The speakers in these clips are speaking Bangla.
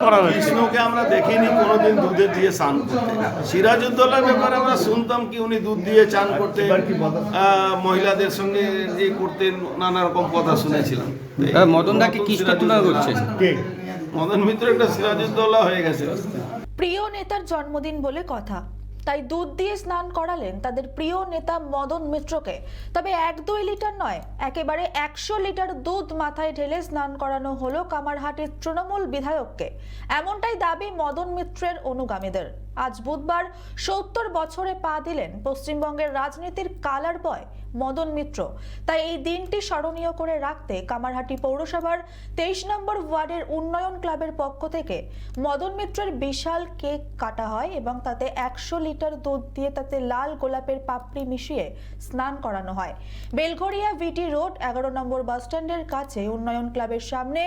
করা হয়েছে। কৃষ্ণকে আমরা দেখিনি কোনোদিন দুধে দিয়ে স্নান করতে। সিরাজউদ্দৌলার ব্যাপারে আমরা শুনতাম কি উনি দুধ দিয়ে চান করতে আহ, মহিলাদের সঙ্গে ইয়ে করতেন নানা রকম কথা শুনেছিলাম। মদন দাকে কৃষ্ণ তুলনা করছে। মদন মিত্র একটা সিরাজউদ্দৌলা হয়ে গেছে। প্রিয় নেতার জন্মদিন বলে কথা। তাই দুধ দিয়ে স্নান করালেন তাদের প্রিয় নেতা মদন মিত্রকে। তবে এক দুই লিটার নয়, একেবারে একশো লিটার দুধ মাথায় ঢেলে স্নান করানো হলো কামারহাটের তৃণমূল বিধায়ককে। এমনটাই দাবি মদন মিত্রের অনুগামীদের। আজ বুধবার সত্তর বছরে পা দিলেন পশ্চিমবঙ্গের রাজনীতির কালার বয় মদন মিত্র। তাই এই দিনটি স্মরণীয় করে রাখতে কামারহাটি পৌরসভার তেইশ নম্বর ওয়ার্ডের উন্নয়ন ক্লাবের পক্ষ থেকে মদন মিত্রের বিশাল কেক কাটা হয় এবং তাতে একশো লিটার দুধ দিয়ে তাতে লাল গোলাপের পাপড়ি মিশিয়ে স্নান করানো হয়। বেলঘরিয়া ভিটি রোড, এগারো নম্বর বাসস্ট্যান্ডের কাছে উন্নয়ন ক্লাবের সামনে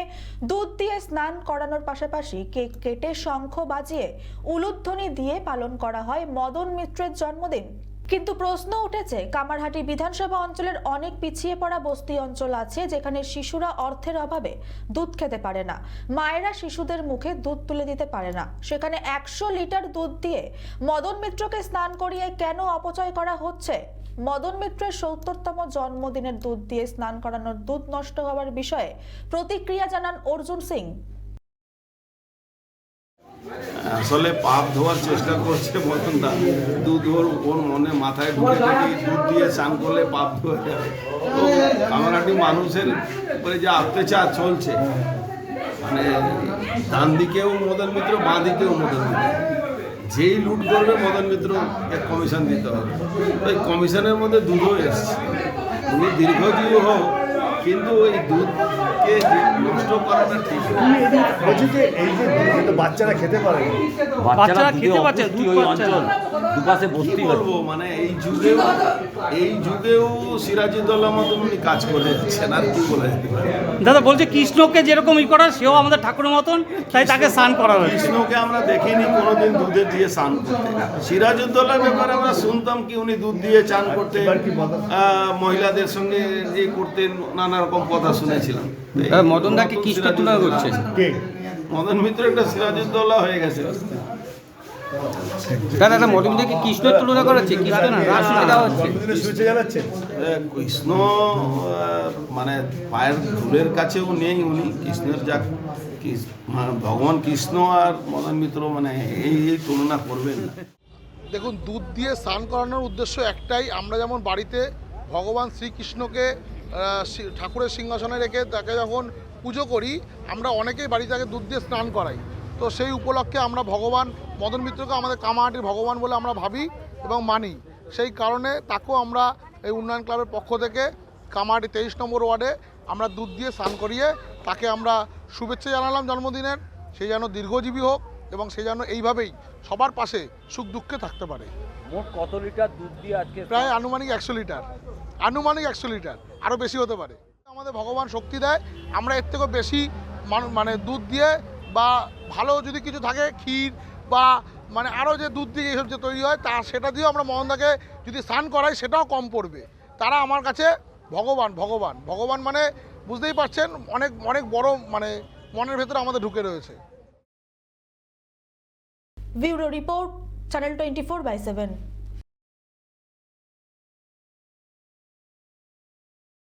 দুধ দিয়ে স্নান করানোর পাশাপাশি কেক কেটে শঙ্খ বাজিয়ে উলুধ্বনি দিয়ে পালন করা হয় মদন মিত্রের জন্মদিন। কিন্তু প্রশ্ন উঠেছে, কামারহাটি বিধানসভা অঞ্চলের অনেক পিছিয়ে পড়া বস্তি অঞ্চল আছে যেখানে শিশুরা অর্থের অভাবে দুধ খেতে পারে না। মায়েরা শিশুদের মুখে দুধ তুলে দিতে পারে না। সেখানে একশো লিটার দুধ দিয়ে মদন মিত্রকে স্নান করিয়ে কেন অপচয় করা হচ্ছে? মদন মিত্রের সত্তরতম জন্মদিনের দুধ দিয়ে স্নান করানোর দুধ নষ্ট হওয়ার বিষয়ে প্রতিক্রিয়া জানান অর্জুন সিং। আসলে পাপ ধোয়ার চেষ্টা করছে মতন দা দুধ ওর ওর মনে মাথায় ঢুকে যদি দুধ দিয়ে চান করলে পাপ ধোয়া যাবে তো মানুষের উপরে যে অত্যাচার চলছে মানে ডান দিকেও মদন মিত্র, বাঁ দিকেও মদন মিত্র। যেই লুট করবে মদন মিত্র এক কমিশন দিতে হবে। ওই কমিশনের মধ্যে দুধও এসছে। উনি দীর্ঘজীবী হোক, কিন্তু ওই দুধকে করাটা ঠিক বলছি যে এই যে বাচ্চারা খেতে পারে বাচ্চারা খেতে পারছে, দুধ পাচ্ছে অঞ্চল। দুপাশে বস্তি বলব? মানে এই যুগেও এই যুগেও সিরাজউদ্দৌলা মতন উনি কাজ করে যাচ্ছেন আর কি বলে দাদা বলছে কৃষ্ণকে যেরকম ই করা সেও আমাদের ঠাকুরের মতন তাই তাকে স্নান করা হয়েছে। কৃষ্ণকে আমরা দেখিনি কোনোদিন দুধে দিয়ে স্নান করতে। সিরাজউদ্দৌলার ব্যাপারে আমরা শুনতাম কি উনি দুধ দিয়ে চান করতে মহিলাদের সঙ্গে ইয়ে করতেন নানা রকম কথা শুনেছিলাম। হ্যাঁ, মদন দাকে কৃষ্ণ তুলনা করছে। মদন মিত্র একটা সিরাজউদ্দৌলা হয়ে গেছে। দাদা দাদা দাকে কৃষ্ণ তুলনা করাচ্ছে কৃষ্ণ না রাস দেওয়া হচ্ছে। কৃষ্ণ মানে পায়ের ধুলের কাছেও নেই উনি কৃষ্ণের যা ভগবান কৃষ্ণ আর মদন মিত্র মানে এই এই তুলনা করবেন দেখুন দুধ দিয়ে স্নান করানোর উদ্দেশ্য একটাই আমরা যেমন বাড়িতে ভগবান শ্রীকৃষ্ণকে ঠাকুরের সিংহাসনে রেখে তাকে যখন পুজো করি আমরা অনেকেই বাড়িতে আগে দুধ দিয়ে স্নান করাই। তো সেই উপলক্ষে আমরা ভগবান মদন মিত্রকে আমাদের কামাহাটির ভগবান বলে আমরা ভাবি এবং মানি। সেই কারণে তাকেও আমরা এই উন্নয়ন ক্লাবের পক্ষ থেকে কামাহাটি তেইশ নম্বর ওয়ার্ডে আমরা দুধ দিয়ে স্নান করিয়ে তাকে আমরা শুভেচ্ছা জানালাম জন্মদিনের। সে যেন দীর্ঘজীবী হোক এবং সে যেন এইভাবেই সবার পাশে সুখ দুঃখে থাকতে পারে। মোট কত লিটার দুধ দিয়ে আজকে প্রায় আনুমানিক একশো লিটার। আনুমানিক একশো লিটার আরও বেশি হতে পারে। আমাদের ভগবান শক্তি দেয়। আমরা এর থেকেও বেশি মান- মানে দুধ দিয়ে বা ভালো যদি কিছু থাকে, ক্ষীর বা মানে আরও যে দুধ দিয়ে এইসব যে তৈরি হয়, তা সেটা দিয়েও আমরা মহন্দাকে যদি স্নান করাই, সেটাও কম পড়বে। তারা আমার কাছে ভগবান ভগবান। ভগবান মানে বুঝতেই পারছেন, অনেক অনেক বড় মানে মনের ভেতরে আমাদের ঢুকে রয়েছে। Bureau report, channel twenty four by seven.